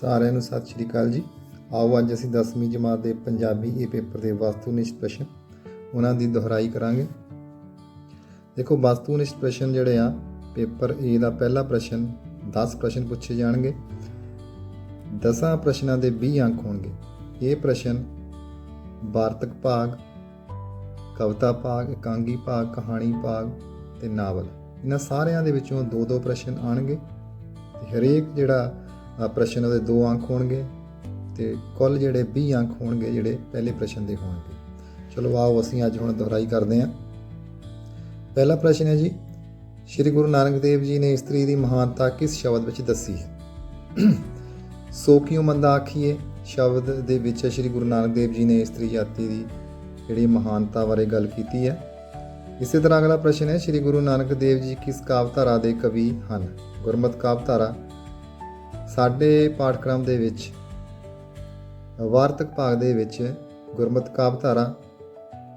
ਸਾਰਿਆਂ ਨੂੰ ਸਤਿ ਸ਼੍ਰੀ ਅਕਾਲ ਜੀ। ਆਓ ਅੱਜ ਅਸੀਂ 10ਵੀਂ ਜਮਾਤ ਦੇ ਪੰਜਾਬੀ ਏ ਪੇਪਰ ਦੇ ਵਸਤੂਨਿਸ਼ਟ ਪ੍ਰਸ਼ਨ ਉਹਨਾਂ ਦੀ ਦੁਹਰਾਈ ਕਰਾਂਗੇ। ਦੇਖੋ, ਵਸਤੂਨਿਸ਼ਟ ਪ੍ਰਸ਼ਨ ਜਿਹੜੇ ਆ, ਪੇਪਰ ਏ ਦਾ ਪਹਿਲਾ ਪ੍ਰਸ਼ਨ 10 ਪ੍ਰਸ਼ਨ ਪੁੱਛੇ ਜਾਣਗੇ। 10 ਪ੍ਰਸ਼ਨਾਂ ਦੇ 20 ਅੰਕ ਹੋਣਗੇ। ਇਹ ਪ੍ਰਸ਼ਨ ਵਾਰਤਕ ਭਾਗ, ਕਵਿਤਾ ਭਾਗ, ਇਕਾਂਗੀ ਭਾਗ, ਕਹਾਣੀ ਭਾਗ ਤੇ ਨਾਵਲ। ਇਹਨਾਂ ਸਾਰਿਆਂ ਦੇ ਵਿੱਚੋਂ ਦੋ ਦੋ ਪ੍ਰਸ਼ਨ ਆਣਗੇ ਤੇ ਹਰੇਕ ਜਿਹੜਾ ਪ੍ਰਸ਼ਨ ਉਹਦੇ ਦੋ ਅੰਕ ਹੋਣਗੇ ਤੇ ਕੁੱਲ ਜਿਹੜੇ 20 ਅੰਕ ਹੋਣਗੇ ਜਿਹੜੇ ਪਹਿਲੇ ਪ੍ਰਸ਼ਨ ਦੇ ਹੋਣਗੇ। ਚਲੋ ਆਓ ਅਸੀਂ ਅੱਜ ਹੁਣ ਦੁਹਰਾਈ ਕਰਦੇ ਹਾਂ। ਪਹਿਲਾ ਪ੍ਰਸ਼ਨ ਹੈ ਜੀ, ਸ਼੍ਰੀ ਗੁਰੂ ਨਾਨਕ ਦੇਵ ਜੀ ਨੇ ਇਸਤਰੀ ਦੀ ਮਹਾਨਤਾ ਕਿਸ ਸ਼ਬਦ ਵਿੱਚ ਦੱਸੀ ਹੈ? ਸੋ ਕਿਉਂ ਮੰਦਾ ਆਖੀਏ ਸ਼ਬਦ ਦੇ ਵਿੱਚ ਸ਼੍ਰੀ ਗੁਰੂ ਨਾਨਕ ਦੇਵ ਜੀ ਨੇ ਇਸਤਰੀ ਜਾਤੀ ਦੀ ਜਿਹੜੀ ਮਹਾਨਤਾ ਬਾਰੇ ਗੱਲ ਕੀਤੀ ਹੈ। ਇਸੇ ਤਰ੍ਹਾਂ ਅਗਲਾ ਪ੍ਰਸ਼ਨ ਹੈ, ਸ਼੍ਰੀ ਗੁਰੂ ਨਾਨਕ ਦੇਵ ਜੀ ਕਿਸ ਕਾਵਧਾਰਾ ਦੇ ਕਵੀ ਹਨ? ਗੁਰਮਤਿ ਕਾਵਧਾਰਾ ਸਾਡੇ ਪਾਠਕ੍ਰਮ ਦੇ ਵਿੱਚ, ਵਾਰਤਕ ਭਾਗ ਦੇ ਵਿੱਚ ਗੁਰਮਤਿ ਕਾਵਧਾਰਾ,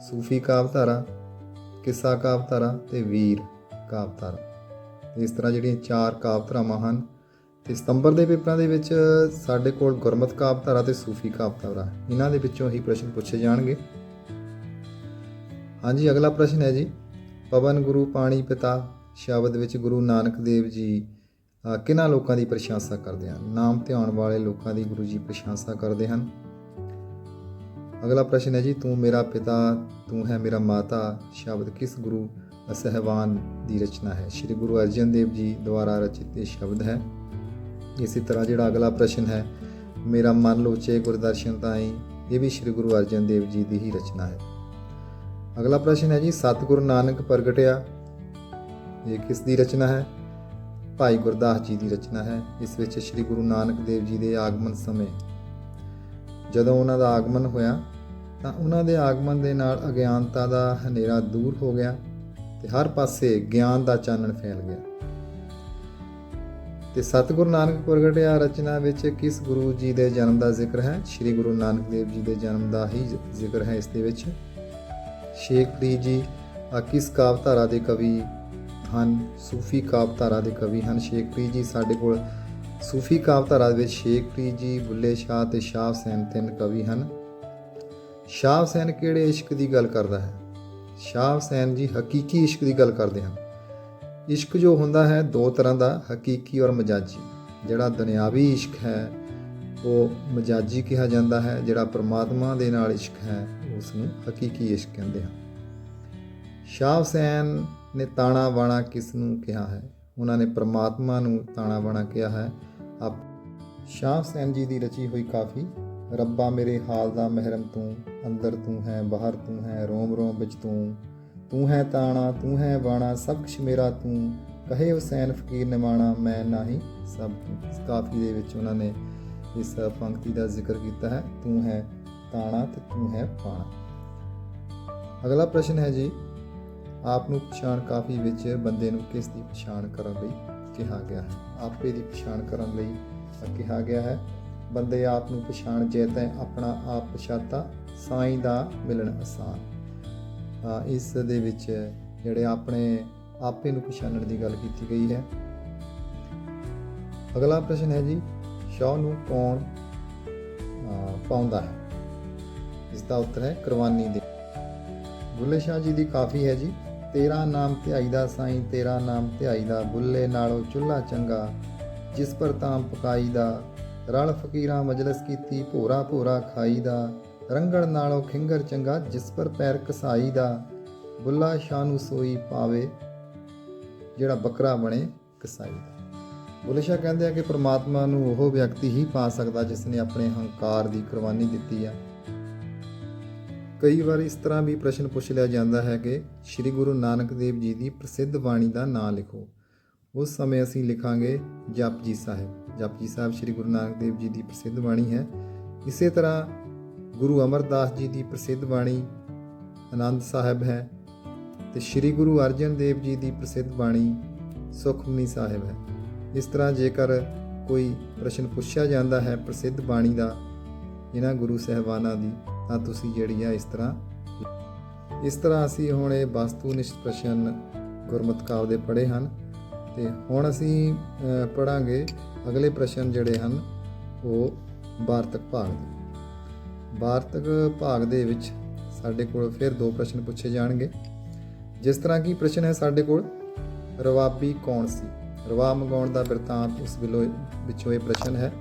ਸੂਫੀ ਕਾਵਧਾਰਾ, ਕਿੱਸਾ ਕਾਵਧਾਰਾ ਤੇ ਵੀਰ ਕਾਵਧਾਰਾ। ਇਸ ਤਰ੍ਹਾਂ ਜਿਹੜੀਆਂ ਚਾਰ ਕਾਵਧਾਰਾਵਾਂ ਹਨ ਤੇ ਸਤੰਬਰ ਦੇ ਪੇਪਰਾਂ ਦੇ ਵਿੱਚ ਸਾਡੇ ਕੋਲ ਗੁਰਮਤਿ ਕਾਵਧਾਰਾ ਤੇ ਸੂਫੀ ਕਾਵਧਾਰਾ। ਇਹਨਾਂ ਦੇ ਵਿੱਚੋਂ ਹੀ ਪ੍ਰਸ਼ਨ ਪੁੱਛੇ ਜਾਣਗੇ। ਹਾਂਜੀ, ਅਗਲਾ ਪ੍ਰਸ਼ਨ ਹੈ ਜੀ। ਪਵਨ ਗੁਰੂ ਪਾਣੀ ਪਿਤਾ, ਸ਼ਬਦ ਵਿੱਚ ਗੁਰੂ ਨਾਨਕ ਦੇਵ ਜੀ ਕਿਹਨਾਂ ਲੋਕਾਂ ਦੀ ਪ੍ਰਸ਼ੰਸਾ ਕਰਦੇ ਹਨ? ਨਾਮ ਧਿਆਉਣ ਵਾਲੇ ਲੋਕਾਂ ਦੀ ਗੁਰੂ ਜੀ ਪ੍ਰਸ਼ੰਸਾ ਕਰਦੇ ਹਨ। ਅਗਲਾ ਪ੍ਰਸ਼ਨ ਹੈ ਜੀ, ਤੂੰ ਮੇਰਾ ਪਿਤਾ, ਤੂੰ ਹੈ ਮੇਰਾ ਮਾਤਾ, ਸ਼ਬਦ ਕਿਸ ਗੁਰੂ ਸਹਿਬਾਨ ਦੀ ਰਚਨਾ ਹੈ? ਸ੍ਰੀ ਗੁਰੂ ਅਰਜਨ ਦੇਵ ਜੀ ਦੁਆਰਾ ਰਚਿਤ ਇਹ ਸ਼ਬਦ ਹੈ। ਇਸੇ ਤਰ੍ਹਾਂ ਜਿਹੜਾ ਅਗਲਾ ਪ੍ਰਸ਼ਨ ਹੈ, ਮੇਰਾ ਮਨ ਲੋਚੇ ਗੁਰਦਰਸ਼ਨ ਤਾਈ, ਇਹ ਵੀ ਸ੍ਰੀ ਗੁਰੂ ਅਰਜਨ ਦੇਵ ਜੀ ਦੀ ਹੀ ਰਚਨਾ ਹੈ। ਅਗਲਾ ਪ੍ਰਸ਼ਨ ਹੈ ਜੀ, ਸਤਿਗੁਰੂ ਨਾਨਕ ਪ੍ਰਗਟਿਆ, ਇਹ ਕਿਸ ਦੀ ਰਚਨਾ ਹੈ? ਭਾਈ ਗੁਰਦਾਸ ਜੀ ਦੀ ਰਚਨਾ ਹੈ ਇਸ ਵਿੱਚ ਸ੍ਰੀ ਗੁਰੂ ਨਾਨਕ ਦੇਵ ਜੀ ਦੇ ਆਗਮਨ ਸਮੇਂ। ਜਦੋਂ ਉਹਨਾਂ ਦਾ ਆਗਮਨ ਹੋਇਆ ਤਾਂ ਉਹਨਾਂ ਦੇ ਆਗਮਨ ਦੇ ਨਾਲ ਅਗਿਆਨਤਾ ਦਾ ਹਨੇਰਾ ਦੂਰ ਹੋ ਗਿਆ ਤੇ ਹਰ ਪਾਸੇ ਗਿਆਨ ਦਾ ਚਾਨਣ ਫੈਲ ਗਿਆ। ਤੇ ਸਤਿਗੁਰੂ ਨਾਨਕ ਪ੍ਰਗਟਿਆ ਰਚਨਾ ਵਿੱਚ ਕਿਸ ਗੁਰੂ ਜੀ ਦੇ ਜਨਮ ਦਾ ਜ਼ਿਕਰ ਹੈ? ਸ੍ਰੀ ਗੁਰੂ ਨਾਨਕ ਦੇਵ ਜੀ ਦੇ ਜਨਮ ਦਾ ਹੀ ਜ਼ਿਕਰ ਹੈ ਇਸ ਦੇ ਵਿੱਚ। ਸ਼ੇਖ ਫਰੀਦ ਜੀ ਅ, ਕਿਸ ਕਾਵਧਾਰਾ ਦੇ ਕਵੀ ਹਨ। ਸੂਫੀ ਕਾਵਿਧਾਰਾ ਦੇ ਕਵੀ ਹਨ। ਸ਼ੇਖ ਜੀ ਸਾਡੇ ਕੋਲ ਸੂਫੀ ਕਾਵਧਾਰਾ ਦੇ ਵਿੱਚ ਸ਼ੇਖ ਜੀ, ਬੁੱਲੇ ਸ਼ਾਹ ਤੇ ਸ਼ਾਹ ਹੁਸੈਨ ਤਿੰਨ ਕਵੀ ਹਨ। ਸ਼ਾਹ ਹੁਸੈਨ ਕਿਹੜੇ ਇਸ਼ਕ ਦੀ ਗੱਲ ਕਰਦਾ ਹੈ? ਸ਼ਾਹ ਹੁਸੈਨ ਜੀ ਹਕੀਕੀ ਇਸ਼ਕ ਦੀ ਗੱਲ ਕਰਦੇ ਹਨ। ਇਸ਼ਕ ਜੋ ਹੁੰਦਾ ਹੈ ਦੋ ਤਰ੍ਹਾਂ ਦਾ, ਹਕੀਕੀ ਔਰ ਮਜਾਜੀ। ਜਿਹੜਾ ਦੁਨਿਆਵੀ ਇਸ਼ਕ ਹੈ, ਉਹ ਮਜਾਜੀ ਕਿਹਾ ਜਾਂਦਾ ਹੈ। ਜਿਹੜਾ ਪਰਮਾਤਮਾ ਦੇ ਨਾਲ ਇਸ਼ਕ ਹੈ ਉਸ ਨੂੰ ਹਕੀਕੀ ਇਸ਼ਕ ਕਹਿੰਦੇ ਹਨ। ਸ਼ਾਹ ਹੁਸੈਨ ਨੇ ਤਾਣਾ ਬਾਣਾ ਕਿਸ ਨੂੰ ਕਿਹਾ ਹੈ? ਉਹਨਾਂ ਨੇ ਪ੍ਰਮਾਤਮਾ ਨੂੰ ਤਾਣਾ ਬਾਣਾ ਕਿਹਾ ਹੈ। ਆਪ ਸ਼ਾਹ ਹੁਸੈਨ ਜੀ ਦੀ ਰਚੀ ਹੋਈ ਕਾਫੀ, ਰੱਬਾ ਮੇਰੇ ਹਾਲ ਦਾ ਮਹਿਰਮ ਤੂੰ, ਅੰਦਰ ਤੂੰ ਹੈ, ਬਾਹਰ ਤੂੰ ਹੈ, ਰੋਮ ਰੋਮ ਵਿੱਚ ਤੂੰ। ਤੂੰ ਹੈ ਤਾਣਾ, ਤੂੰ ਹੈ ਬਾਣਾ, ਸਭ ਕੁਛ ਮੇਰਾ ਤੂੰ। ਕਹੇ ਹੁਸੈਨ ਫਕੀਰ ਨਿਮਾਣਾ, ਮੈਂ ਨਹੀਂ ਸਭ ਇਸ ਕਾਫੀ ਦੇ ਵਿੱਚ ਉਹਨਾਂ ਨੇ ਇਸ ਪੰਕਤੀ ਦਾ ਜ਼ਿਕਰ ਕੀਤਾ ਹੈ। ਤੂੰ ਹੈ ਤਾਣਾ ਤੇ ਤੂੰ ਹੈ ਪਾਣਾ ਅਗਲਾ ਪ੍ਰਸ਼ਨ ਹੈ ਜੀ ਆਪ ਨੂੰ ਪਛਾਣ ਕਾਫੀ ਵਿੱਚ ਬੰਦੇ ਨੂੰ ਕਿਸ ਦੀ ਪਛਾਣ ਕਰਨ ਲਈ ਕਿਹਾ ਗਿਆ ਹੈ? ਆਪੇ ਦੀ ਪਛਾਣ ਕਰਨ ਲਈ ਕਿਹਾ ਗਿਆ ਹੈ, ਬੰਦੇ ਆਪ ਨੂੰ ਪਛਾਣ ਜੇ ਤੈ ਆਪਣਾ ਆਪ ਪਛਾਤਾ, ਸਾਈਂ ਦਾ ਮਿਲਣ ਆਸਾਨ। ਇਸ ਦੇ ਵਿੱਚ ਜਿਹੜੇ ਆਪਣੇ ਆਪੇ ਨੂੰ ਪਛਾਣਨ ਦੀ ਗੱਲ ਕੀਤੀ ਗਈ ਹੈ। ਅਗਲਾ ਪ੍ਰਸ਼ਨ ਹੈ ਜੀ ਸ਼ਾਹ ਨੂੰ ਕੌਣ ਪਾਉਂਦਾ ਹੈ? ਇਸ ਦਾ ਉੱਤਰ ਹੈ, ਕੁਰਬਾਨੀ ਦੇ। ਬੁੱਲੇ ਸ਼ਾਹ ਜੀ ਦੀ ਕਾਫੀ ਹੈ ਜੀ। ਤੇਰਾ ਨਾਮ ਧਿਆਈ ਦਾ ਸਾਈਂ, ਤੇਰਾ ਨਾਮ ਧਿਆਈ ਦਾ ਬੁੱਲੇ ਨਾਲੋਂ ਚੁੱਲ੍ਹਾ ਚੰਗਾ, ਜਿਸ ਪਰ ਤਾਮ ਪਕਾਈ ਦਾ, ਰਲ ਫਕੀਰਾਂ ਮਜਲਿਸ ਕੀਤੀ, ਭੋਰਾ ਭੋਰਾ ਖਾਈ ਦਾ ਰੰਗਣ ਨਾਲੋਂ ਖਿੰਗਰ ਚੰਗਾ, ਜਿਸ ਪਰ ਪੈਰ ਕਸਾਈ ਦਾ, ਬੁੱਲਾ ਸ਼ਾਹ ਨੂੰ ਸੋਈ ਪਾਵੇ, ਜਿਹੜਾ ਬੱਕਰਾ ਬਣੇ ਕਸਾਈ ਦਾ। ਬੁੱਲੇ ਸ਼ਾਹ ਕਹਿੰਦੇ ਆ ਕਿ ਪ੍ਰਮਾਤਮਾ ਨੂੰ ਉਹ ਵਿਅਕਤੀ ਹੀ ਪਾ ਸਕਦਾ ਜਿਸ ਨੇ ਆਪਣੇ ਹੰਕਾਰ ਦੀ ਕੁਰਬਾਨੀ ਦਿੱਤੀ ਆ। ਕਈ ਵਾਰ ਇਸ ਤਰ੍ਹਾਂ ਵੀ ਪ੍ਰਸ਼ਨ ਪੁੱਛ ਲਿਆ ਜਾਂਦਾ ਹੈ ਕਿ ਸ੍ਰੀ ਗੁਰੂ ਨਾਨਕ ਦੇਵ ਜੀ ਦੀ ਪ੍ਰਸਿੱਧ ਬਾਣੀ ਦਾ ਨਾਮ ਲਿਖੋ। ਉਸ ਸਮੇਂ ਅਸੀਂ ਲਿਖਾਂਗੇ ਜਪਜੀ ਸਾਹਿਬ। ਜਪਜੀ ਸਾਹਿਬ ਸ੍ਰੀ ਗੁਰੂ ਨਾਨਕ ਦੇਵ ਜੀ ਦੀ ਪ੍ਰਸਿੱਧ ਬਾਣੀ ਹੈ। ਇਸੇ ਤਰ੍ਹਾਂ ਗੁਰੂ ਅਮਰਦਾਸ ਜੀ ਦੀ ਪ੍ਰਸਿੱਧ ਬਾਣੀ ਆਨੰਦ ਸਾਹਿਬ ਹੈ ਤੇ ਸ੍ਰੀ ਗੁਰੂ ਅਰਜਨ ਦੇਵ ਜੀ ਦੀ ਪ੍ਰਸਿੱਧ ਬਾਣੀ ਸੁਖਮਨੀ ਸਾਹਿਬ ਹੈ। ਇਸ ਤਰ੍ਹਾਂ ਜੇਕਰ ਕੋਈ ਪ੍ਰਸ਼ਨ ਪੁੱਛਿਆ ਜਾਂਦਾ ਹੈ ਪ੍ਰਸਿੱਧ ਬਾਣੀ ਦਾ, ਇਹਨਾਂ ਗੁਰੂ ਸਹਿਬਾਨਾਂ ਦੀ ਤਾਂ ਤੁਸੀਂ ਜਿਹੜੀ ਆ ਇਸ ਤਰ੍ਹਾਂ ਇਸ ਤਰ੍ਹਾਂ ਅਸੀਂ ਹੁਣ ਇਹ ਵਸਤੂ ਨਿਸ਼ਟ ਪ੍ਰਸ਼ਨ ਗੁਰਮਤਿ ਕਾਵ ਦੇ ਪੜ੍ਹੇ ਹਨ ਤੇ ਹੁਣ ਅਸੀਂ ਪੜਾਂਗੇ ਅਗਲੇ ਪ੍ਰਸ਼ਨ ਜਿਹੜੇ ਹਨ ਉਹ ਵਾਰਤਕ ਭਾਗ ਦੀ। ਵਾਰਤਕ ਭਾਗ ਦੇ ਵਿੱਚ ਸਾਡੇ ਕੋਲ ਫਿਰ ਦੋ ਪ੍ਰਸ਼ਨ ਪੁੱਛੇ ਜਾਣਗੇ। ਜਿਸ ਤਰ੍ਹਾਂ ਕਿ ਪ੍ਰਸ਼ਨ ਹੈ ਸਾਡੇ ਕੋਲ? ਰਵਾਬੀ ਕੌਣ ਸੀ? ਰਵਾ ਮੰਗਾਉਣ ਦਾ ਬਿਰਤਾਂਤ ਉਸ ਵਿਲੋ ਵਿੱਚੋਂ ਇਹ ਪ੍ਰਸ਼ਨ ਹੈ।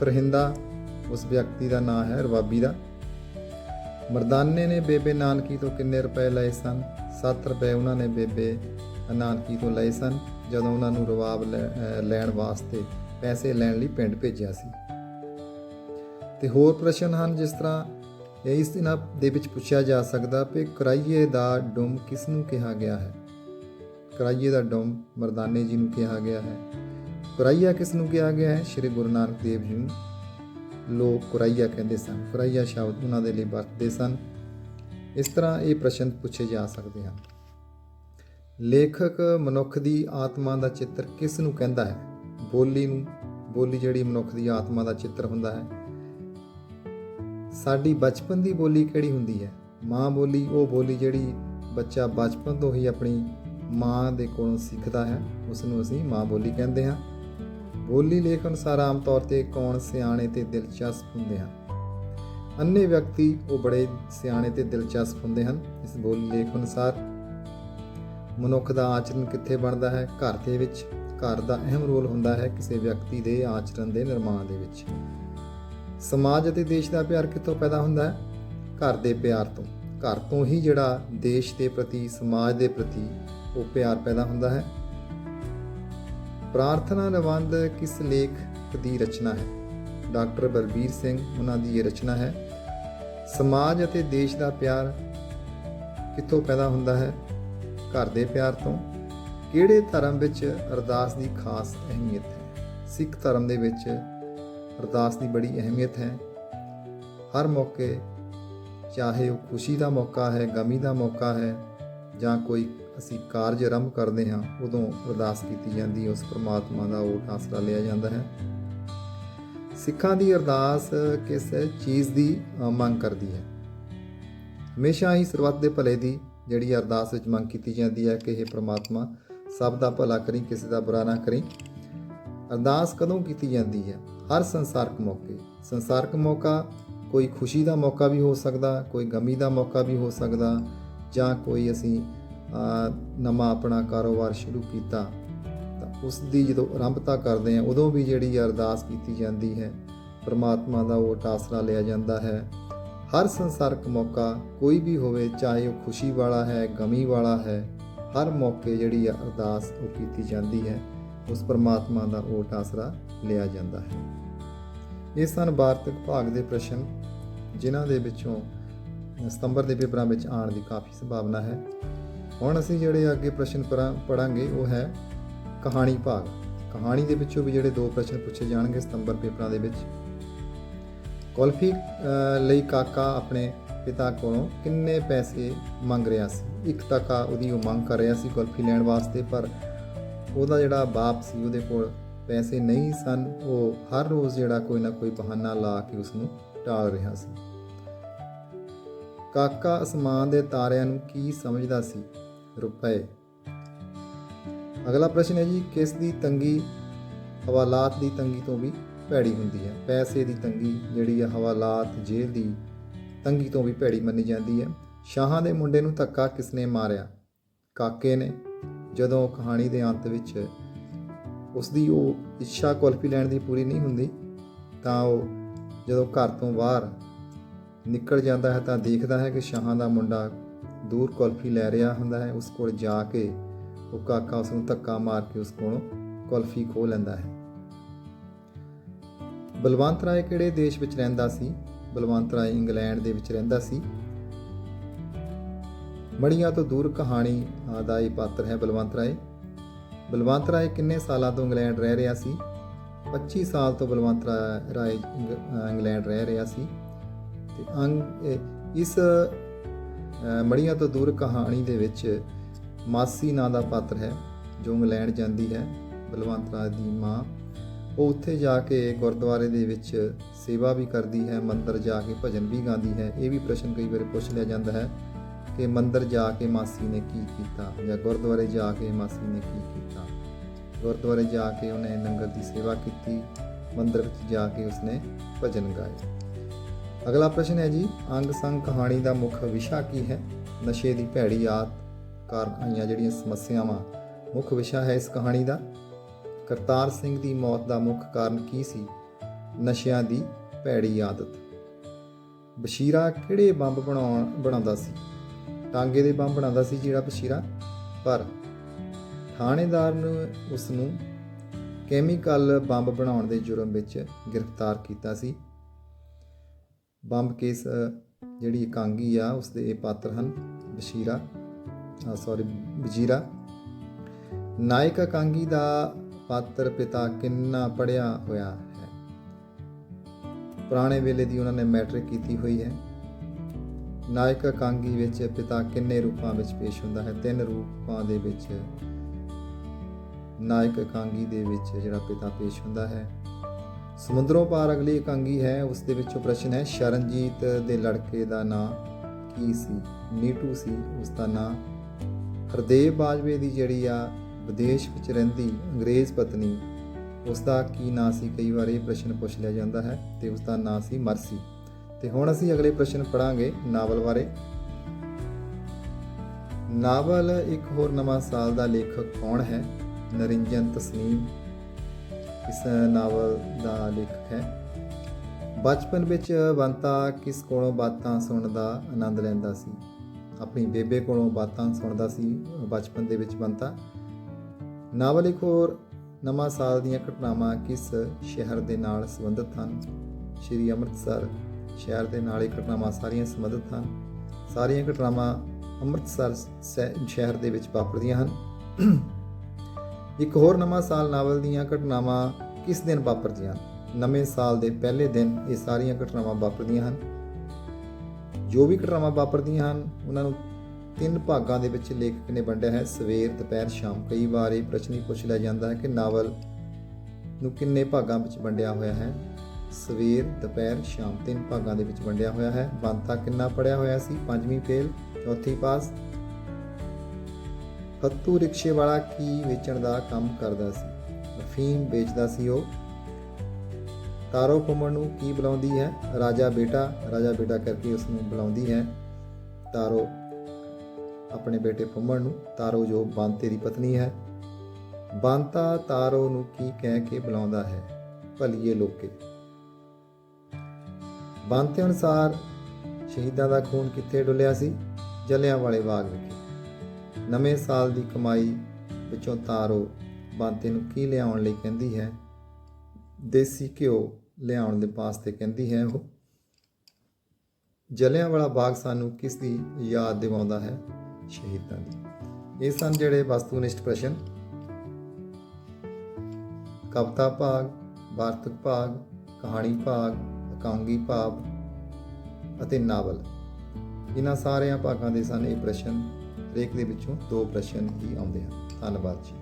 ਫਰਹਿੰਦਾ ਉਸ ਵਿਅਕਤੀ ਦਾ ਨਾਂ ਹੈ ਰਵਾਬੀ ਦਾ। ਮਰਦਾਨੇ ਨੇ ਬੇਬੇ ਨਾਨਕੀ ਤੋਂ ਕਿੰਨੇ ਰੁਪਏ ਲਏ ਸਨ? 7 ਰੁਪਏ ਉਹਨਾਂ ਨੇ ਬੇਬੇ ਨਾਨਕੀ ਤੋਂ ਲਏ ਸਨ, ਜਦੋਂ ਉਹਨਾਂ ਨੂੰ ਰਵਾਬ ਲੈ- ਲੈਣ ਵਾਸਤੇ ਪੈਸੇ ਲੈਣ ਲਈ ਪਿੰਡ ਭੇਜਿਆ ਸੀ। ਤੇ ਹੋਰ ਪ੍ਰਸ਼ਨ ਹਨ ਜਿਸ ਤਰ੍ਹਾਂ ਇਸ ਦਿਨਾਂ ਦੇ ਵਿੱਚ ਪੁੱਛਿਆ ਜਾ ਸਕਦਾ ਕਿ ਕਰਾਈਏ ਦਾ ਡੁਮ ਕਿਸ ਨੂੰ ਕਿਹਾ ਗਿਆ ਹੈ? ਕਰਾਈਏ ਦਾ ਡੁਮ ਮਰਦਾਨੇ ਜੀ ਨੂੰ ਕਿਹਾ ਗਿਆ ਹੈ। ਕਰਾਈਆ ਕਿਸ ਨੂੰ ਕਿਹਾ ਗਿਆ ਹੈ? ਸ੍ਰੀ ਗੁਰੂ ਨਾਨਕ ਦੇਵ ਜੀ ਨੂੰ। ਲੋਕ ਕੁਰਾਈਆ ਕਹਿੰਦੇ ਸਨ। ਕੁਰਾਈਆ ਸ਼ਬਦ ਉਹਨਾਂ ਦੇ ਲਈ ਵਰਤਦੇ ਸਨ। ਇਸ ਤਰ੍ਹਾਂ ਇਹ ਪ੍ਰਸ਼ਨ ਪੁੱਛੇ ਜਾ ਸਕਦੇ ਹਨ। ਲੇਖਕ ਮਨੁੱਖ ਦੀ ਆਤਮਾ ਦਾ ਚਿੱਤਰ ਕਿਸ ਨੂੰ ਕਹਿੰਦਾ ਹੈ? ਬੋਲੀ ਨੂੰ, ਬੋਲੀ ਜਿਹੜੀ ਮਨੁੱਖ ਦੀ ਆਤਮਾ ਦਾ ਚਿੱਤਰ ਹੁੰਦਾ ਹੈ। ਸਾਡੀ ਬਚਪਨ ਦੀ ਬੋਲੀ ਕਿਹੜੀ ਹੁੰਦੀ ਹੈ? ਮਾਂ ਬੋਲੀ, ਉਹ ਬੋਲੀ ਜਿਹੜੀ ਬੱਚਾ ਬਚਪਨ ਤੋਂ ਹੀ ਆਪਣੀ ਮਾਂ ਦੇ ਕੋਲੋਂ ਸਿੱਖਦਾ ਹੈ ਉਸ ਨੂੰ ਅਸੀਂ ਮਾਂ ਬੋਲੀ ਕਹਿੰਦੇ ਹਾਂ। ਬੋਲੀ ਲੇਖ ਅਨੁਸਾਰ ਆਮ ਤੌਰ ਤੇ ਕੌਣ ਸਿਆਣੇ ਤੇ ਦਿਲਚਸਪ ਹੁੰਦੇ ਹਨ? ਅੰਨੇ ਵਿਅਕਤੀ ਉਹ ਬੜੇ ਸਿਆਣੇ ਤੇ ਦਿਲਚਸਪ ਹੁੰਦੇ ਹਨ, ਇਸ ਬੋਲੀ ਲੇਖ ਅਨੁਸਾਰ ਮਨੁੱਖ ਦਾ ਆਚਰਣ ਕਿੱਥੇ ਬਣਦਾ ਹੈ? ਘਰ ਦੇ ਵਿੱਚ। ਘਰ ਦਾ ਅਹਿਮ ਰੋਲ ਹੁੰਦਾ ਹੈ ਕਿਸੇ ਵਿਅਕਤੀ ਦੇ ਆਚਰਣ ਦੇ ਨਿਰਮਾਣ ਦੇ ਵਿੱਚ। ਸਮਾਜ ਅਤੇ ਦੇਸ਼ ਦਾ ਪਿਆਰ ਕਿੱਥੋਂ ਪੈਦਾ ਹੁੰਦਾ ਹੈ? ਘਰ ਦੇ ਪਿਆਰ ਤੋਂ। ਘਰ ਤੋਂ ਹੀ ਜਿਹੜਾ ਦੇਸ਼ ਦੇ ਪ੍ਰਤੀ, ਸਮਾਜ ਦੇ ਪ੍ਰਤੀ ਉਹ ਪਿਆਰ ਪੈਦਾ ਹੁੰਦਾ ਹੈ। ਪ੍ਰਾਰਥਨਾ ਨਿਬੰਧ ਕਿਸ ਲੇਖ ਦੀ ਰਚਨਾ ਹੈ? ਡਾਕਟਰ ਬਲਬੀਰ ਸਿੰਘ ਉਹਨਾਂ ਦੀ ਇਹ ਰਚਨਾ ਹੈ। ਸਮਾਜ ਅਤੇ ਦੇਸ਼ ਦਾ ਪਿਆਰ ਕਿੱਥੋਂ ਪੈਦਾ ਹੁੰਦਾ ਹੈ? ਘਰ ਦੇ ਪਿਆਰ ਤੋਂ। ਕਿਹੜੇ ਧਰਮ ਵਿੱਚ ਅਰਦਾਸ ਦੀ ਖਾਸ ਅਹਿਮੀਅਤ ਹੈ? ਸਿੱਖ ਧਰਮ ਦੇ ਵਿੱਚ ਅਰਦਾਸ ਦੀ ਬੜੀ ਅਹਿਮੀਅਤ ਹੈ। ਹਰ ਮੌਕੇ ਚਾਹੇ ਉਹ ਖੁਸ਼ੀ ਦਾ ਮੌਕਾ ਹੈ, ਗਮੀ ਦਾ ਮੌਕਾ ਹੈ ਜਾਂ ਕੋਈ ਅਸੀਂ ਕਾਰਜ ਆਰੰਭ ਕਰਦੇ ਹਾਂ, ਉਦੋਂ ਅਰਦਾਸ ਕੀਤੀ ਜਾਂਦੀ ਉਸ ਪ੍ਰਮਾਤਮਾ ਦਾ ਉਹ ਆਸਰਾ ਲਿਆ ਜਾਂਦਾ ਹੈ। ਸਿੱਖਾਂ ਦੀ ਅਰਦਾਸ ਕਿਸ ਚੀਜ਼ ਦੀ ਮੰਗ ਕਰਦੀ ਹੈ? ਹਮੇਸ਼ਾ ਹੀ ਸਰਬੱਤ ਦੇ ਭਲੇ ਦੀ ਜਿਹੜੀ ਅਰਦਾਸ ਵਿੱਚ ਮੰਗ ਕੀਤੀ ਜਾਂਦੀ ਹੈ ਕਿ ਇਹ ਪ੍ਰਮਾਤਮਾ, ਸਭ ਦਾ ਭਲਾ ਕਰੀ, ਕਿਸੇ ਦਾ ਬੁਰਾ ਨਾ ਕਰੀ। ਅਰਦਾਸ ਕਦੋਂ ਕੀਤੀ ਜਾਂਦੀ ਹੈ? ਹਰ ਸੰਸਾਰਕ ਮੌਕੇ। ਸੰਸਾਰਕ ਮੌਕਾ ਕੋਈ ਖੁਸ਼ੀ ਦਾ ਮੌਕਾ ਵੀ ਹੋ ਸਕਦਾ, ਕੋਈ ਗਮੀ ਦਾ ਮੌਕਾ ਵੀ ਹੋ ਸਕਦਾ ਜਾਂ ਕੋਈ ਅਸੀਂ ਨਵਾਂ ਆਪਣਾ ਕਾਰੋਬਾਰ ਸ਼ੁਰੂ ਕੀਤਾ, ਤਾਂ ਉਸ ਦੀ ਜਦੋਂ ਆਰੰਭਤਾ ਕਰਦੇ ਹਾਂ, ਉਦੋਂ ਵੀ ਜਿਹੜੀ ਅਰਦਾਸ ਕੀਤੀ ਜਾਂਦੀ ਹੈ, ਪਰਮਾਤਮਾ ਦਾ ਉਹ ਆਸਰਾ ਲਿਆ ਜਾਂਦਾ ਹੈ। ਹਰ ਸੰਸਾਰਕ ਮੌਕਾ ਕੋਈ ਵੀ ਹੋਵੇ, ਚਾਹੇ ਉਹ ਖੁਸ਼ੀ ਵਾਲਾ ਹੈ, ਗਮੀ ਵਾਲਾ ਹੈ, ਹਰ ਮੌਕੇ ਜਿਹੜੀ ਆ ਅਰਦਾਸ ਉਹ ਕੀਤੀ ਜਾਂਦੀ ਹੈ, ਉਸ ਪਰਮਾਤਮਾ ਦਾ ਉਹ ਆਸਰਾ ਲਿਆ ਜਾਂਦਾ ਹੈ। ਇਹ ਸਨ ਵਾਰਤਕ ਭਾਗ ਦੇ ਪ੍ਰਸ਼ਨ, ਜਿਨ੍ਹਾਂ ਦੇ ਵਿੱਚੋਂ ਸਤੰਬਰ ਦੇ ਪੇਪਰਾਂ ਵਿੱਚ ਆਉਣ ਦੀ ਕਾਫੀ ਸੰਭਾਵਨਾ ਹੈ। ਹੁਣ ਅਸੀਂ ਜਿਹੜੇ ਅੱਗੇ ਪ੍ਰਸ਼ਨ ਪੜਾਂਗੇ, ਉਹ ਹੈ ਕਹਾਣੀ ਭਾਗ। ਕਹਾਣੀ ਦੇ ਵਿੱਚੋਂ ਵੀ ਜਿਹੜੇ ਦੋ ਪ੍ਰਸ਼ਨ ਪੁੱਛੇ ਜਾਣਗੇ ਸਤੰਬਰ ਪੇਪਰਾਂ ਦੇ ਵਿੱਚ। ਕੁਲਫੀ ਲਈ ਕਾਕਾ ਆਪਣੇ ਪਿਤਾ ਕੋਲੋਂ ਕਿੰਨੇ ਪੈਸੇ ਮੰਗ ਰਿਹਾ ਸੀ? ਇੱਕ ਟਕਾ ਉਹਦੀ ਉਹ ਮੰਗ ਕਰ ਰਿਹਾ ਸੀ ਕੁਲਫੀ ਲੈਣ ਵਾਸਤੇ, ਪਰ ਉਹਦਾ ਜਿਹੜਾ ਬਾਪ ਸੀ, ਉਹਦੇ ਕੋਲ ਪੈਸੇ ਨਹੀਂ ਸਨ। ਉਹ ਹਰ ਰੋਜ਼ ਜਿਹੜਾ ਕੋਈ ਨਾ ਕੋਈ ਬਹਾਨਾ ਲਾ ਕੇ ਉਸ ਨੂੰ ਟਾਲ ਰਿਹਾ ਸੀ। ਕਾਕਾ ਅਸਮਾਨ ਦੇ ਤਾਰਿਆਂ ਨੂੰ ਕੀ ਸਮਝਦਾ ਸੀ? ਰੁਪਏ। ਅਗਲਾ ਪ੍ਰਸ਼ਨ ਹੈ ਜੀ, ਕਿਸ ਦੀ ਤੰਗੀ ਹਵਾਲਾਤ ਦੀ ਤੰਗੀ ਤੋਂ ਵੀ ਭੈੜੀ ਹੁੰਦੀ ਹੈ? ਪੈਸੇ ਦੀ ਤੰਗੀ ਜਿਹੜੀ ਹੈ ਹਵਾਲਾਤ, ਜੇਲ੍ਹ ਦੀ ਤੰਗੀ ਤੋਂ ਵੀ ਭੈੜੀ ਮੰਨੀ ਜਾਂਦੀ ਹੈ। ਸ਼ਾਹਾਂ ਦੇ ਮੁੰਡੇ ਨੂੰ ਧੱਕਾ ਕਿਸਨੇ ਮਾਰਿਆ? ਕਾਕੇ ਨੇ। ਜਦੋਂ ਕਹਾਣੀ ਦੇ ਅੰਤ ਵਿੱਚ ਉਸ ਦੀ ਉਹ ਇੱਛਾ ਕੁਲਫੀ ਲੈਣ ਦੀ ਪੂਰੀ ਨਹੀਂ ਹੁੰਦੀ, ਤਾਂ ਉਹ ਜਦੋਂ ਘਰ ਤੋਂ ਬਾਹਰ ਨਿਕਲ ਜਾਂਦਾ ਹੈ, ਤਾਂ ਦੇਖਦਾ ਹੈ ਕਿ ਸ਼ਾਹਾਂ ਦਾ ਮੁੰਡਾ ਦੂਰ ਕੁਲਫੀ ਲੈ ਰਿਹਾ ਹੁੰਦਾ ਹੈ, ਉਸ ਕੋਲ ਜਾ ਕੇ ਉਹ ਕਾਕਾ ਉਸ ਨੂੰ ਧੱਕਾ ਮਾਰ ਕੇ ਉਸ ਕੋਲੋਂ ਕੁਲਫੀ ਖੋਹ ਲੈਂਦਾ ਹੈ। ਬਲਵੰਤ ਰਾਏ ਕਿਹੜੇ ਦੇਸ਼ ਵਿੱਚ ਰਹਿੰਦਾ ਸੀ? ਬਲਵੰਤ ਰਾਏ ਇੰਗਲੈਂਡ ਦੇ ਵਿੱਚ ਰਹਿੰਦਾ ਸੀ। ਮੜੀਆਂ ਤੋਂ ਦੂਰ ਕਹਾਣੀ ਦਾ ਇਹ ਪਾਤਰ ਹੈ ਬਲਵੰਤ ਰਾਏ। ਬਲਵੰਤ ਰਾਏ ਕਿੰਨੇ ਸਾਲਾਂ ਤੋਂ ਇੰਗਲੈਂਡ ਰਹਿ ਰਿਹਾ ਸੀ? 25 ਸਾਲ ਤੋਂ ਬਲਵੰਤ ਰਾ- ਰਾਏ ਇੰਗ- ਇੰਗਲੈਂਡ ਰਹਿ ਰਿਹਾ ਸੀ। ਤੇ ਅੰਗ ਇਸ ਮੜੀਆਂ ਤੋਂ ਦੂਰ ਕਹਾਣੀ ਦੇ ਵਿੱਚ ਮਾਸੀ ਨਾਂ ਦਾ ਪਾਤਰ ਹੈ, ਜੋ ਇੰਗਲੈਂਡ ਜਾਂਦੀ ਹੈ, ਬਲਵੰਤ ਰਾਜ ਦੀ ਮਾਂ। ਉਹ ਉੱਥੇ ਜਾ ਕੇ ਗੁਰਦੁਆਰੇ ਦੇ ਵਿੱਚ ਸੇਵਾ ਵੀ ਕਰਦੀ ਹੈ, ਮੰਦਰ ਜਾ ਕੇ ਭਜਨ ਵੀ ਗਾਉਂਦੀ ਹੈ। ਇਹ ਵੀ ਪ੍ਰਸ਼ਨ ਕਈ ਵਾਰ ਪੁੱਛ ਲਿਆ ਜਾਂਦਾ ਹੈ ਕਿ ਮੰਦਰ ਜਾ ਕੇ ਮਾਸੀ ਨੇ ਕੀ ਕੀਤਾ ਜਾਂ ਗੁਰਦੁਆਰੇ ਜਾ ਕੇ ਮਾਸੀ ਨੇ ਕੀ ਕੀਤਾ। ਗੁਰਦੁਆਰੇ ਜਾ ਕੇ ਉਹਨੇ ਲੰਗਰ ਦੀ ਸੇਵਾ ਕੀਤੀ, ਮੰਦਰ ਵਿੱਚ ਜਾ ਕੇ ਉਸਨੇ ਭਜਨ ਗਾਏ। ਅਗਲਾ ਪ੍ਰਸ਼ਨ ਹੈ ਜੀ, ਅੰਗ ਸੰਗ ਕਹਾਣੀ ਦਾ ਮੁੱਖ ਵਿਸ਼ਾ ਕੀ ਹੈ? ਨਸ਼ੇ ਦੀ ਭੈੜੀ ਆਦਤ ਕਾਰਨ ਆਈਆਂ ਜਿਹੜੀਆਂ ਸਮੱਸਿਆਵਾਂ, ਮੁੱਖ ਵਿਸ਼ਾ ਹੈ ਇਸ ਕਹਾਣੀ ਦਾ। ਕਰਤਾਰ ਸਿੰਘ ਦੀ ਮੌਤ ਦਾ ਮੁੱਖ ਕਾਰਨ ਕੀ ਸੀ? ਨਸ਼ਿਆਂ ਦੀ ਭੈੜੀ ਆਦਤ। ਬਸ਼ੀਰਾ ਕਿਹੜੇ ਬੰਬ ਬਣਾਉਣ, ਬਣਾਉਂਦਾ ਸੀ? ਟਾਂਗੇ ਦੇ ਬੰਬ ਬਣਾਉਂਦਾ ਸੀ ਜਿਹੜਾ ਬਸ਼ੀਰਾ? ਪਰ ਥਾਣੇਦਾਰ ਨੂੰ ਉਸ ਨੂੰ ਕੈਮੀਕਲ ਬੰਬ ਬਣਾਉਣ ਦੇ ਜੁਰਮ ਵਿੱਚ ਗ੍ਰਿਫਤਾਰ ਕੀਤਾ ਸੀ। ਬੰਬ ਕੇਸ ਜਿਹੜੀ ਇਕਾਂਗੀ ਆ ਉਸ ਦੇ ਇਹ ਪਾਤਰ ਹਨ, ਬਸ਼ੀਰਾ ਸੌਰੀ ਵਜੀਰਾ। ਨਾਇਕ ਇਕਾਂਗੀ ਦਾ ਪਾਤਰ ਪਿਤਾ ਕਿੰਨਾ ਪੜਿਆ ਹੋਇਆ ਹੈ? ਪੁਰਾਣੇ ਵੇਲੇ ਦੀ ਉਹਨਾਂ ਨੇ ਮੈਟ੍ਰਿਕ ਕੀਤੀ ਹੋਈ ਹੈ। ਨਾਇਕ ਇਕਾਂਗੀ ਵਿੱਚ ਪਿਤਾ ਕਿੰਨੇ ਰੂਪਾਂ ਵਿੱਚ ਪੇਸ਼ ਹੁੰਦਾ ਹੈ? ਤਿੰਨ ਰੂਪਾਂ ਦੇ ਵਿੱਚ ਨਾਇਕ ਇਕਾਂਗੀ ਦੇ ਵਿੱਚ ਜਿਹੜਾ ਪਿਤਾ ਪੇਸ਼ ਹੁੰਦਾ ਹੈ। ਸਮੁੰਦਰੋਂ ਪਾਰ ਅਗਲੀ ਇਕਾਂਗੀ ਹੈ, ਉਸ ਦੇ ਵਿੱਚੋਂ ਪ੍ਰਸ਼ਨ ਹੈ, ਸ਼ਰਨਜੀਤ ਦੇ ਲੜਕੇ ਦਾ ਨਾਂ ਕੀ ਸੀ? ਨੀਟੂ ਸੀ, ਉਸ ਦਾ ਨਾਂ ਹਰਦੇਵ ਬਾਜਵੇ ਦੀ ਜਿਹੜੀ ਆ ਵਿਦੇਸ਼ ਵਿੱਚ ਰਹਿੰਦੀ ਅੰਗਰੇਜ਼ ਪਤਨੀ, ਉਸ ਦਾ ਕੀ ਨਾਂ ਸੀ? ਕਈ ਵਾਰ ਇਹ ਪ੍ਰਸ਼ਨ ਪੁੱਛ ਲਿਆ ਜਾਂਦਾ ਹੈ ਤੇ ਉਸ ਦਾ ਨਾਂ ਸੀ ਮਰਸੀ। ਤੇ ਹੁਣ ਅਸੀਂ ਅਗਲੇ ਪ੍ਰਸ਼ਨ ਪੜਾਂਗੇ ਨਾਵਲ ਬਾਰੇ। ਨਾਵਲ ਇੱਕ ਹੋਰ ਨਵਾਂ ਸਾਲ ਦਾ ਲੇਖਕ ਕੌਣ ਹੈ? ਨਰਿੰਜਨ ਤਸਨੀਮ ਇਸ ਨਾਵਲ ਦਾ ਲੇਖਕ ਹੈ? ਬਚਪਨ ਵਿੱਚ ਬੰਤਾ ਕਿਸ ਕੋਲੋਂ ਬਾਤਾਂ ਸੁਣਨ ਦਾ ਆਨੰਦ ਲੈਂਦਾ ਸੀ? ਆਪਣੀ ਬੇਬੇ ਕੋਲੋਂ ਬਾਤਾਂ ਸੁਣਦਾ ਸੀ ਬਚਪਨ ਦੇ ਵਿੱਚ ਬੰਤਾ। ਨਾਵਲ ਇੱਕ ਹੋਰ ਨਵਾਂ ਸਾਲ ਦੀਆਂ ਘਟਨਾਵਾਂ ਕਿਸ ਸ਼ਹਿਰ ਦੇ ਨਾਲ ਸੰਬੰਧਿਤ ਹਨ? ਸ਼੍ਰੀ ਅੰਮ੍ਰਿਤਸਰ ਸ਼ਹਿਰ ਦੇ ਨਾਲ ਇਹ ਘਟਨਾਵਾਂ ਸਾਰੀਆਂ ਸੰਬੰਧਿਤ ਹਨ। ਸਾਰੀਆਂ ਘਟਨਾਵਾਂ ਅੰਮ੍ਰਿਤਸਰ ਸੈ- ਸ਼ਹਿਰ ਦੇ ਵਿੱਚ ਵਾਪਰਦੀਆਂ ਹਨ। ਇੱਕ ਹੋਰ ਨਵਾਂ ਸਾਲ ਨਾਵਲ ਦੀਆਂ ਘਟਨਾਵਾਂ ਕਿਸ ਦਿਨ ਵਾਪਰਦੀਆਂ? ਹਨ ਨਵੇਂ ਸਾਲ ਦੇ ਪਹਿਲੇ ਦਿਨ ਇਹ ਸਾਰੀਆਂ ਘਟਨਾਵਾਂ ਵਾਪਰਦੀਆਂ ਹਨ। ਜੋ ਵੀ ਘਟਨਾਵਾਂ ਵਾਪਰਦੀਆਂ ਹਨ, ਉਹਨਾਂ ਨੂੰ ਤਿੰਨ ਭਾਗਾਂ ਦੇ ਵਿੱਚ ਲੇਖਕ ਨੇ ਵੰਡਿਆ ਹੈ। ਸਵੇਰ, ਦੁਪਹਿਰ, ਸ਼ਾਮ। ਕਈ ਵਾਰ ਇਹ ਪ੍ਰਸ਼ਨ ਹੀ ਪੁੱਛ ਲਿਆ ਜਾਂਦਾ ਹੈ ਕਿ ਨਾਵਲ ਨੂੰ ਕਿੰਨੇ ਭਾਗਾਂ ਵਿੱਚ ਵੰਡਿਆ ਹੋਇਆ ਹੈ? ਸਵੇਰ, ਦੁਪਹਿਰ, ਸ਼ਾਮ ਤਿੰਨ ਭਾਗਾਂ ਦੇ ਵਿੱਚ ਵੰਡਿਆ ਹੋਇਆ ਹੈ। ਬੰਤਾ ਕਿੰਨਾ ਪੜਿਆ ਹੋਇਆ ਸੀ? ਪੰਜਵੀਂ ਫੇਲ, ਚੌਥੀ ਪਾਸ। ਫੱਤੂ ਰਿਕਸ਼ੇ ਵਾਲਾ ਕੀ ਵੇਚਣ ਦਾ ਕੰਮ ਕਰਦਾ ਸੀ? ਅਫੀਮ ਵੇਚਦਾ ਸੀ ਉਹ। ਤਾਰੋ ਕੁਮਰ ਨੂੰ ਕੀ ਬੁਲਾਉਂਦੀ ਹੈ? ਰਾਜਾ ਬੇਟਾ ਰਾਜਾ ਬੇਟਾ ਕਰਕੇ ਉਸ ਨੂੰ ਬੁਲਾਉਂਦੀ ਹੈ। ਤਾਰੋ ਆਪਣੇ ਬੇਟੇ ਪੁੰਮਣ ਨੂੰ। ਤਾਰੋ ਜੋ ਬਾਂਤੇ ਦੀ ਪਤਨੀ ਹੈ। ਬਾਂਤਾ ਤਾਰੋ ਨੂੰ ਕੀ ਕਹਿ ਕੇ ਬੁਲਾਉਂਦਾ ਹੈ? ਭਲੀਏ ਲੋਕੇ। ਬਾਂਤੇ ਅਨੁਸਾਰ ਸ਼ਹੀਦਾਂ ਦਾ ਖੂਨ ਕਿੱਥੇ ਡੁੱਲਿਆ ਸੀ? ਜਲਿਆਂ ਵਾਲੇ ਬਾਗ ਵਿਖੇ। ਨਵੇਂ ਸਾਲ ਦੀ ਕਮਾਈ ਵਿੱਚੋਂ ਤਾਰੋ ਬੰਤੇ ਨੂੰ ਕੀ ਲਿਆਉਣ ਲਈ ਕਹਿੰਦੀ ਹੈ? ਦੇਸੀ ਘਿਓ ਲਿਆਉਣ ਦੇ ਵਾਸਤੇ ਕਹਿੰਦੀ ਹੈ ਉਹ। ਜਲਿਆਂ ਵਾਲਾ ਬਾਗ ਸਾਨੂੰ ਕਿਸ ਦੀ ਯਾਦ ਦਿਵਾਉਂਦਾ ਹੈ? ਸ਼ਹੀਦਾਂ ਦੀ। ਇਹ ਸਨ ਜਿਹੜੇ ਵਸਤੂਨਿਸ਼ਟ ਪ੍ਰਸ਼ਨ। ਕਵਿਤਾ ਭਾਗ, ਵਾਰਤਕ ਭਾਗ, ਕਹਾਣੀ ਭਾਗ, ਅਕਾਂਗੀ ਭਾਗ ਅਤੇ ਨਾਵਲ। ਇਹਨਾਂ ਸਾਰਿਆਂ ਭਾਗਾਂ ਦੇ ਸਨ ਇਹ ਪ੍ਰਸ਼ਨ। ਹਰੇਕ ਦੇ ਵਿੱਚੋਂ ਦੋ ਪ੍ਰਸ਼ਨ ਹੀ ਆਉਂਦੇ ਹਨ। ਧੰਨਵਾਦ ਜੀ।